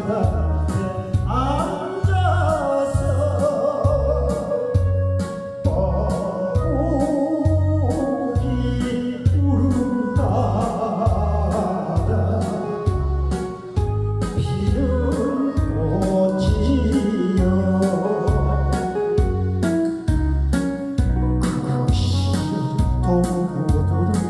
Oh, oh, oh, oh.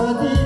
Melody